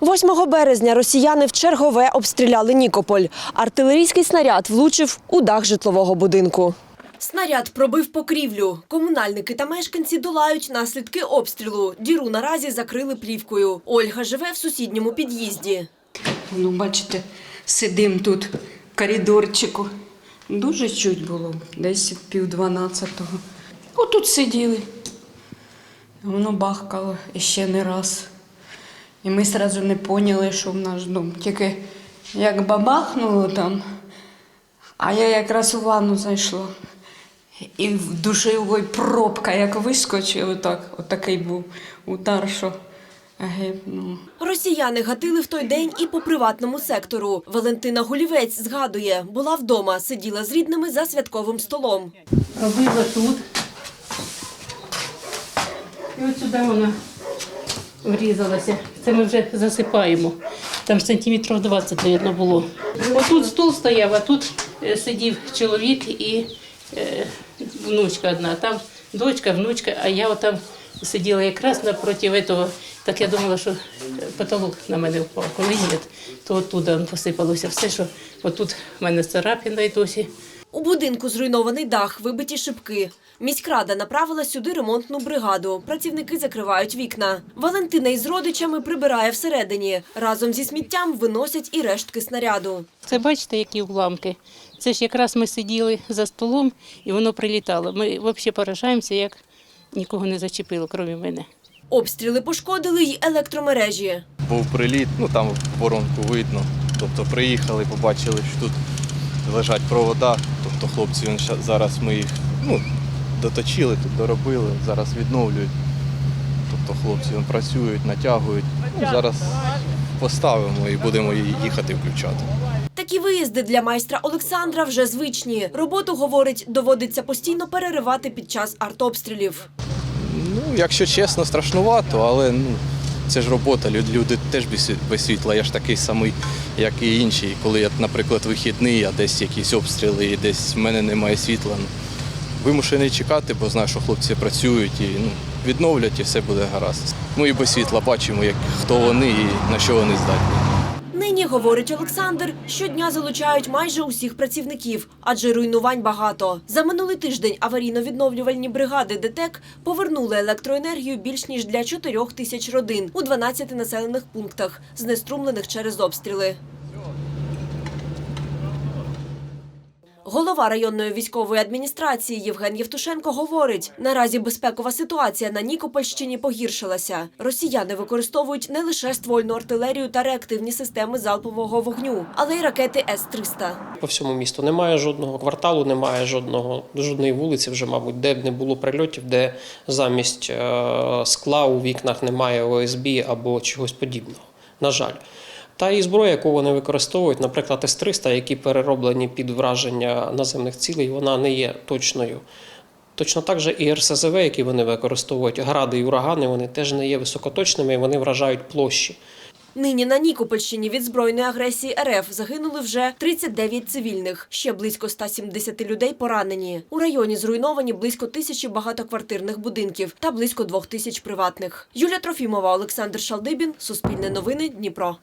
8 березня росіяни в чергове обстріляли Нікополь. Артилерійський снаряд влучив у дах житлового будинку. Снаряд пробив покрівлю. Комунальники та мешканці долають наслідки обстрілу. Діру наразі закрили плівкою. Ольга живе в сусідньому під'їзді. Ну, бачите, сидим тут в коридорчику. Дуже чуть було, десь пів дванадцятого. Отут сиділи. Воно бахкало ще не раз. І ми одразу не поняли, що в наш дом. Тільки як бабахнуло там, а я якраз у ванну зайшла. І в душевій пробка, як вискочила, отак, отакий був удар, що гепнуло. Росіяни гатили в той день і по приватному сектору. Валентина Гулівець згадує, була вдома, сиділа з рідними за святковим столом. робила тут. І от сюди вона врізалася. Це ми вже засипаємо. Там сантиметрів 20, мабуть, було. Отут стул стояв, а тут е, сидів чоловік і е, внучка одна. Там дочка, внучка, а я отам сиділа якраз напроти цього. Так я думала, що е, потолок на мене впав. Коли ні, то оттуда посипалося все, що отут в мене царапина і досі. У будинку зруйнований дах, вибиті шибки. Міськрада направила сюди ремонтну бригаду. Працівники закривають вікна. Валентина із родичами прибирає всередині. Разом зі сміттям виносять і рештки снаряду. Це бачите, які уламки. Це ж якраз ми сиділи за столом і воно прилітало. Ми взагалі поражаємося, як нікого не зачепило, крім мене. Обстріли пошкодили й електромережі. був приліт, ну там воронку видно. Тобто приїхали, побачили, що тут лежать провода. Тобто хлопці він зараз ми їх ну, доточили, тут доробили, зараз відновлюють. Тобто хлопці працюють, натягують. Ну, зараз поставимо і будемо її їхати включати. Такі виїзди для майстра Олександра вже звичні. Роботу, говорить, доводиться постійно переривати під час артобстрілів. Ну, якщо чесно, страшнувато, але ну, це ж робота. Люд- Люди теж без без світла. Я ж такий самий, як і інші. Коли я, наприклад, вихідний, а десь якісь обстріли, і десь в мене немає світла. Ну, вимушений чекати, бо знаю, що хлопці працюють і ну, відновлять, і все буде гаразд. Ми і без світла бачимо, як, хто вони і на що вони здатні. Нині, говорить Олександр, щодня залучають майже усіх працівників, адже руйнувань багато. За минулий тиждень аварійно-відновлювальні бригади ДТЕК повернули електроенергію більш ніж для 4 тисяч родин у 12 населених пунктах, знеструмлених через обстріли. Голова районної військової адміністрації Євген Євтушенко говорить, наразі безпекова ситуація на Нікопольщині погіршилася. Росіяни використовують не лише ствольну артилерію та реактивні системи залпового вогню, але й ракети С-300. По всьому місту немає жодного кварталу, немає жодного жодної вулиці, вже мабуть, де б не було прильотів, де замість е, скла у вікнах немає ОСБ або чогось подібного. На жаль. Та і зброя, яку вони використовують, наприклад, С-300, які перероблені під враження наземних цілей, вона не є точною. Точно так же і РСЗВ, які вони використовують, гради і урагани, вони теж не є високоточними, і вони вражають площі. Нині на Нікопольщині від збройної агресії РФ загинули вже 39 цивільних. Ще близько 170 людей поранені. У районі зруйновані близько тисячі багатоквартирних будинків та близько двох тисяч приватних. Юлія Трофімова, Олександр Шалдибін, Суспільне новини, Дніпро.